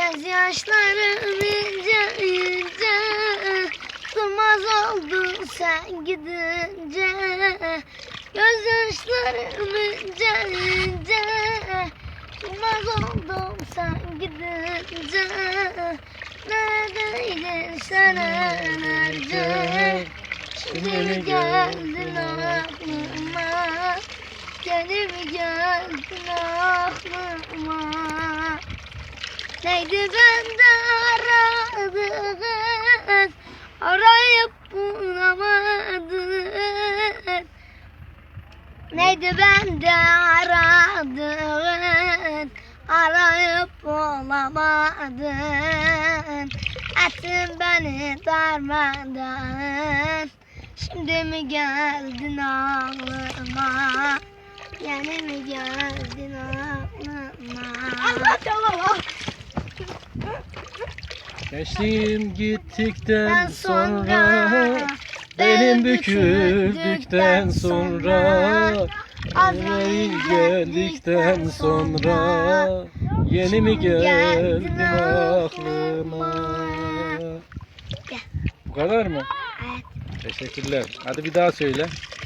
Göz yaşlarım ince ince. Durmaz oldun sen gidince. Göz yaşlarım ince ince. Durmaz oldum sen gidince. Neredeydin senelerce Şimdi mi geldin aklıma? Geri mi geldin aklıma Neydi bende aradığın Arayıp bulamadın. Neydi bende aradığın Arayıp bulamadın. Ettin beni darmadan Şimdi mi geldin aklıma Yeni mi geldin aklıma Gençliğim gittikten sonra Benim büküldükten sonra Azrail geldikten sonra Yeni mi geldin aklıma Bu kadar mı? Evet. Teşekkürler. Hadi bir daha söyle.